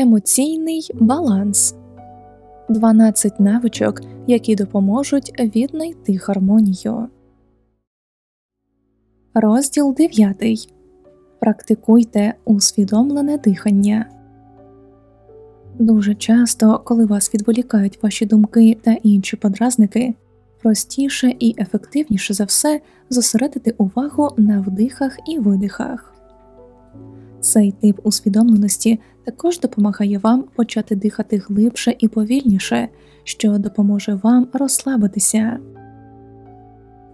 Емоційний баланс 12 навичок, які допоможуть віднайти гармонію. Розділ 9. Практикуйте усвідомлене дихання. Дуже часто, коли вас відволікають ваші думки та інші подразники, простіше і ефективніше за все зосередити увагу на вдихах і видихах. Цей тип усвідомленості також допомагає вам почати дихати глибше і повільніше, що допоможе вам розслабитися.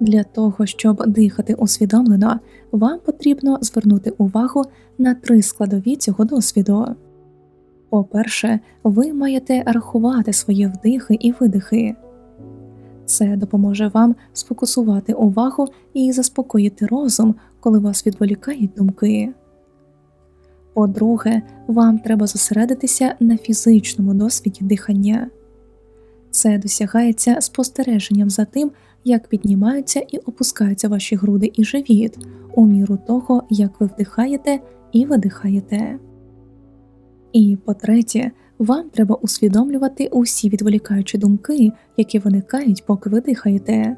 Для того, щоб дихати усвідомлено, вам потрібно звернути увагу на три складові цього досвіду. По-перше, ви маєте рахувати свої вдихи і видихи. Це допоможе вам сфокусувати увагу і заспокоїти розум, коли вас відволікають думки. По-друге, вам треба зосередитися на фізичному досвіді дихання. Це досягається спостереженням за тим, як піднімаються і опускаються ваші груди і живіт у міру того, як ви вдихаєте і видихаєте. І по-третє, вам треба усвідомлювати усі відволікаючі думки, які виникають, поки ви дихаєте.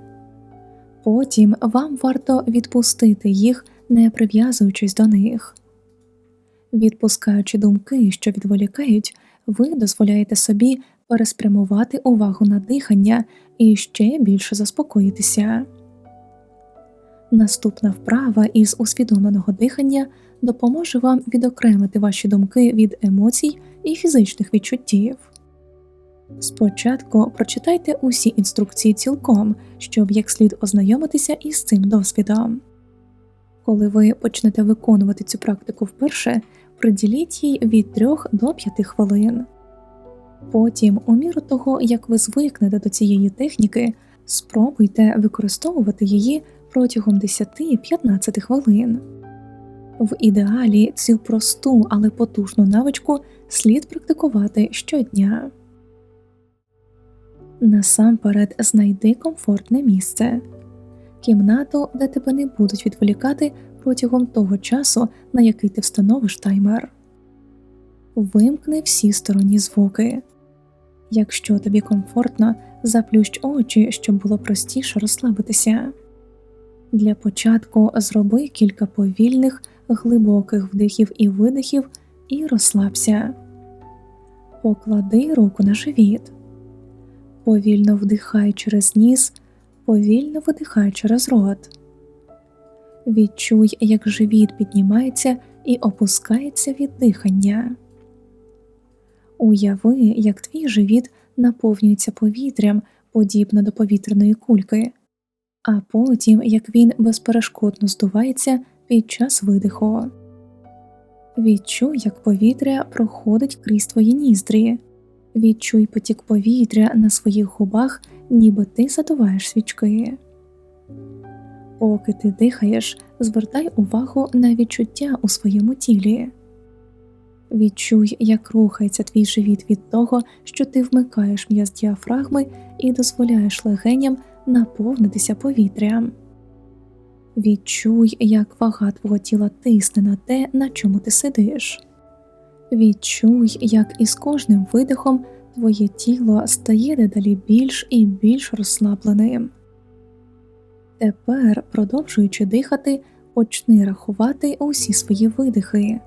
Потім вам варто відпустити їх, не прив'язуючись до них. Відпускаючи думки, що відволікають, ви дозволяєте собі переспрямувати увагу на дихання і ще більше заспокоїтися. Наступна вправа із усвідомленого дихання допоможе вам відокремити ваші думки від емоцій і фізичних відчуттів. Спочатку прочитайте усі інструкції цілком, щоб як слід ознайомитися із цим досвідом. Коли ви почнете виконувати цю практику вперше, приділіть їй від 3 до 5 хвилин. Потім, у міру того, як ви звикнете до цієї техніки, спробуйте використовувати її протягом 10-15 хвилин. В ідеалі цю просту, але потужну навичку слід практикувати щодня. Насамперед знайди комфортне місце, кімнату, де тебе не будуть відволікати протягом того часу, на який ти встановиш таймер. Вимкни всі сторонні звуки. Якщо тобі комфортно, заплющ очі, щоб було простіше розслабитися. Для початку зроби кілька повільних, глибоких вдихів і видихів і розслабся. Поклади руку на живіт, повільно вдихай через ніс, повільно видихай через рот. Відчуй, як живіт піднімається і опускається від дихання. Уяви, як твій живіт наповнюється повітрям, подібно до повітряної кульки, а потім як він безперешкодно здувається під час видиху. Відчуй, як повітря проходить крізь твої ніздрі, відчуй потік повітря на своїх губах, ніби ти задуваєш свічки. Поки ти дихаєш, звертай увагу на відчуття у своєму тілі. Відчуй, як рухається твій живіт від того, що ти вмикаєш м'яз діафрагми і дозволяєш легеням наповнитися повітрям. Відчуй, як вага твого тіла тисне на те, на чому ти сидиш. Відчуй, як із кожним видихом твоє тіло стає дедалі більш і більш розслабленим. Тепер, продовжуючи дихати, почни рахувати усі свої видихи.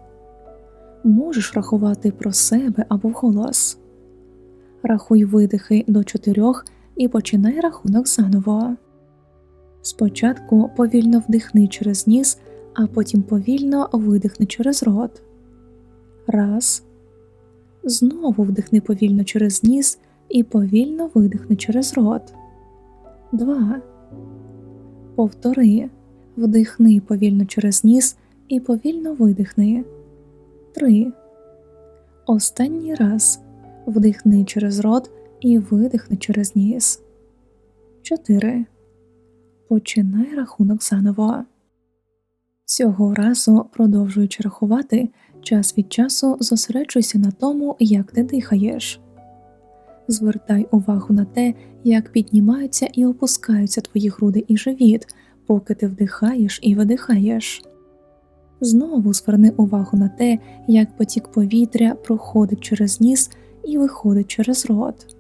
Можеш рахувати про себе або вголос. Рахуй видихи до чотирьох і починай рахунок заново. Спочатку повільно вдихни через ніс, а потім повільно видихни через рот. Раз. Знову вдихни повільно через ніс і повільно видихни через рот. Два. Повтори. Вдихни повільно через ніс і повільно видихни. 3. Останній раз вдихни через рот і видихни через ніс. 4. Починай рахунок заново. Цього разу, продовжуючи рахувати, час від часу зосереджуйся на тому, як ти дихаєш. Звертай увагу на те, як піднімаються і опускаються твої груди і живіт, поки ти вдихаєш і видихаєш. Знову зверни увагу на те, як потік повітря проходить через ніс і виходить через рот.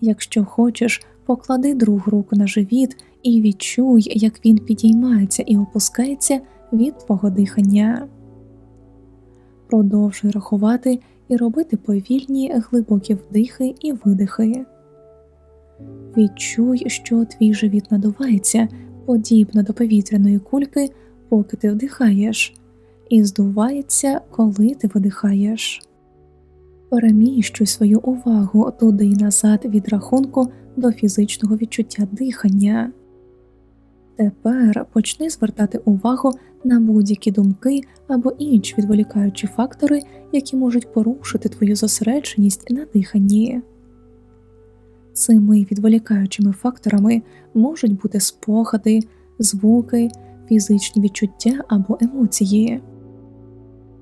Якщо хочеш, поклади другу руку на живіт і відчуй, як він підіймається і опускається від твого дихання. Продовжуй рахувати і робити повільні глибокі вдихи і видихи. Відчуй, що твій живіт надувається подібно до повітряної кульки, поки ти вдихаєш, і здувається, коли ти видихаєш. Переміщуй свою увагу туди й назад від рахунку до фізичного відчуття дихання. Тепер почни звертати увагу на будь-які думки або інші відволікаючі фактори, які можуть порушити твою зосередженість на диханні. Цими відволікаючими факторами можуть бути спогади, звуки, фізичні відчуття або емоції.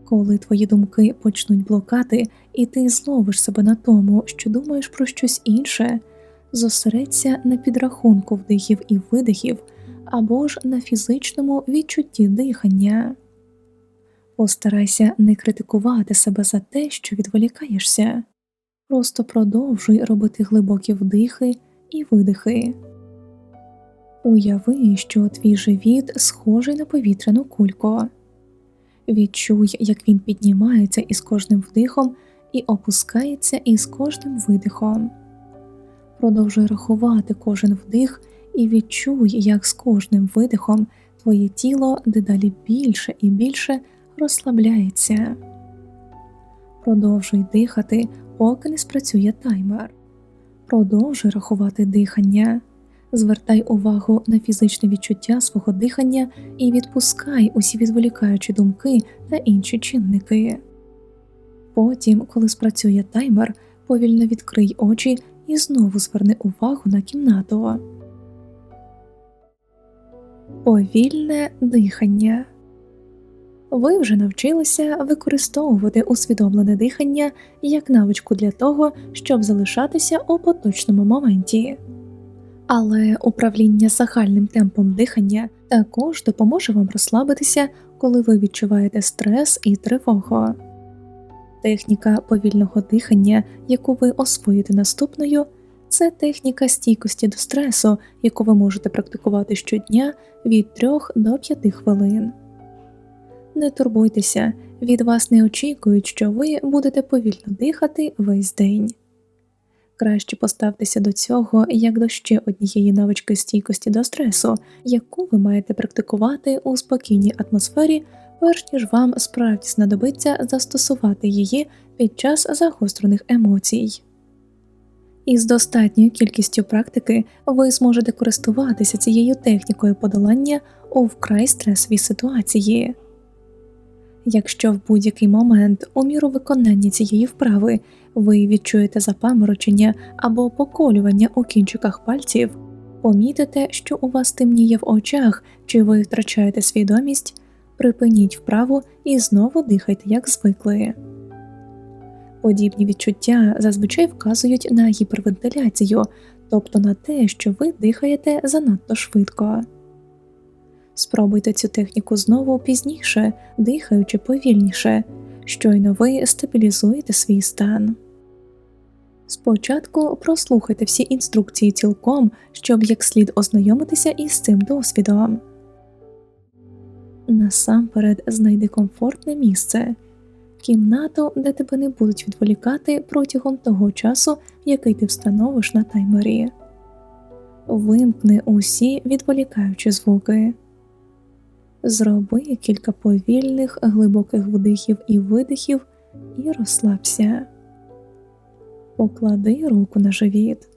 Коли твої думки почнуть блокати, і ти зловиш себе на тому, що думаєш про щось інше, зосередься на підрахунку вдихів і видихів або ж на фізичному відчутті дихання. Постарайся не критикувати себе за те, що відволікаєшся, просто продовжуй робити глибокі вдихи і видихи. Уяви, що твій живіт схожий на повітряну кульку. Відчуй, як він піднімається із кожним вдихом і опускається із кожним видихом. Продовжуй рахувати кожен вдих і відчуй, як з кожним видихом твоє тіло дедалі більше і більше розслабляється. Продовжуй дихати, поки не спрацює таймер. Продовжуй рахувати дихання. Звертай увагу на фізичне відчуття свого дихання і відпускай усі відволікаючі думки та інші чинники. Потім, коли спрацює таймер, повільно відкрий очі і знову зверни увагу на кімнату. Повільне дихання. Ви вже навчилися використовувати усвідомлене дихання як навичку для того, щоб залишатися у поточному моменті. Але управління загальним темпом дихання також допоможе вам розслабитися, коли ви відчуваєте стрес і тривогу. Техніка повільного дихання, яку ви освоїте наступною, це техніка стійкості до стресу, яку ви можете практикувати щодня від 3 до 5 хвилин. Не турбуйтеся, від вас не очікують, що ви будете повільно дихати весь день. Краще поставтеся до цього як до ще однієї навички стійкості до стресу, яку ви маєте практикувати у спокійній атмосфері, перш ніж вам справді знадобиться застосувати її під час загострених емоцій. Із достатньою кількістю практики ви зможете користуватися цією технікою подолання у вкрай стресовій ситуації. Якщо в будь-який момент у міру виконання цієї вправи ви відчуєте запаморочення або поколювання у кінчиках пальців, помітите, що у вас темніє в очах чи ви втрачаєте свідомість, припиніть вправу і знову дихайте, як звикли. Подібні відчуття зазвичай вказують на гіпервентиляцію, тобто на те, що ви дихаєте занадто швидко. Спробуйте цю техніку знову пізніше, дихаючи повільніше, щойно ви стабілізуєте свій стан. Спочатку прослухайте всі інструкції цілком, щоб як слід ознайомитися із цим досвідом. Насамперед знайди комфортне місце, кімнату, де тебе не будуть відволікати протягом того часу, який ти встановиш на таймері. Вимкни усі відволікаючі звуки. Зроби кілька повільних глибоких вдихів і видихів і розслабся. Поклади руку на живіт,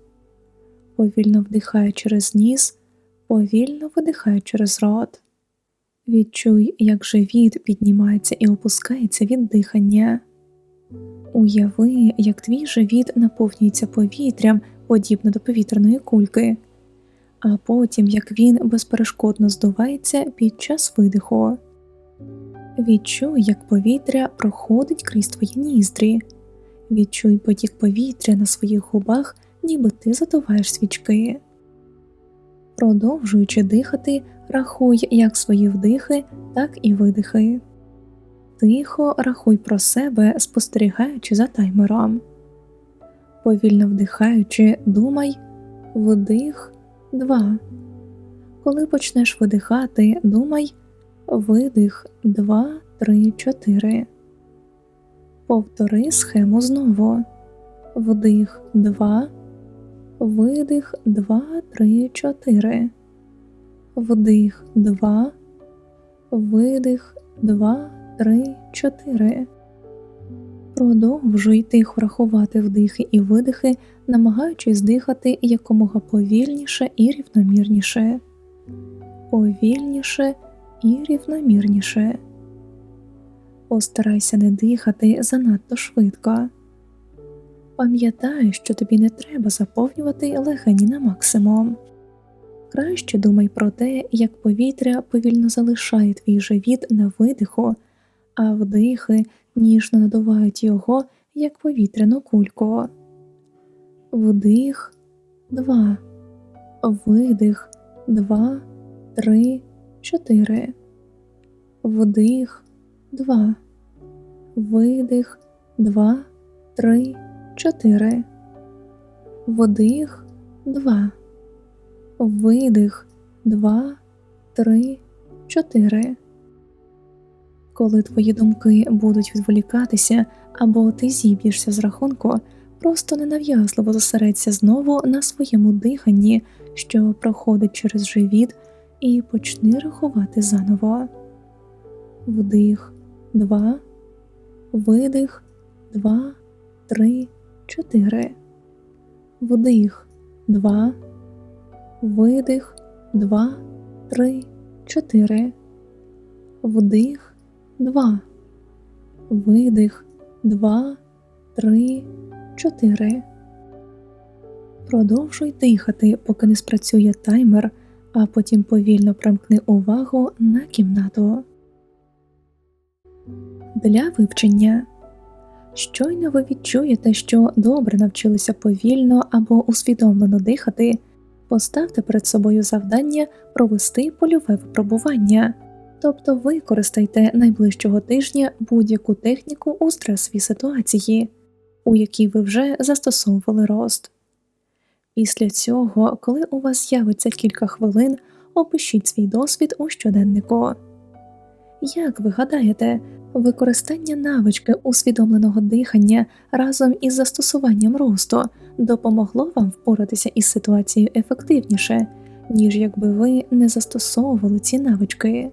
повільно вдихай через ніс, повільно видихай через рот. Відчуй, як живіт піднімається і опускається від дихання. Уяви, як твій живіт наповнюється повітрям, подібно до повітряної кульки а потім як він безперешкодно здувається під час видиху. Відчуй, як повітря проходить крізь твої ніздрі, відчуй потік повітря на своїх губах, ніби ти задуваєш свічки. Продовжуючи дихати, Рахуй як свої вдихи, так і видихи. Тихо рахуй про себе, спостерігаючи за таймером. Повільно вдихаючи, думай вдих 2. Коли почнеш видихати, думай видих 2, 3, 4. Повтори схему знову. Вдих 2, видих 2, 3, 4. Вдих 2, видих 2, 3, 4. Продовжуй тихо рахувати вдихи і видихи, намагаючись дихати якомога повільніше і рівномірніше, повільніше і рівномірніше. Постарайся не дихати занадто швидко. Пам'ятай, що тобі не треба заповнювати легені на максимум. Краще думай про те, як повітря повільно залишає твій живіт на видиху, а вдихи ніжно надувають його, як повітряну кульку. Вдих, два, видих, два, три, чотири. Вдих, два, видих, два, три, чотири. Вдих, два, видих, два, три, чотири. Коли твої думки будуть відволікатися або ти зіб'єшся з рахунку, просто ненав'язливо зосередься знову на своєму диханні, що проходить через живіт, і почни рахувати заново. Вдих, два, видих, два, три, чотири. Вдих, два, видих, два, три, чотири. Вдих, два, видих, два, три, чотири. Продовжуй дихати, поки не спрацює таймер, а потім повільно примкни увагу на кімнату. Для вивчення. Щойно ви відчуєте, що добре навчилися повільно або усвідомлено дихати, поставте перед собою завдання провести польове випробування, тобто використайте найближчого тижня будь-яку техніку у стресовій ситуації, у якій ви вже застосовували рост. Після цього, коли у вас з'явиться кілька хвилин, опишіть свій досвід у щоденнику. Як ви гадаєте, використання навички усвідомленого дихання разом із застосуванням росту допомогло вам впоратися із ситуацією ефективніше, ніж якби ви не застосовували ці навички?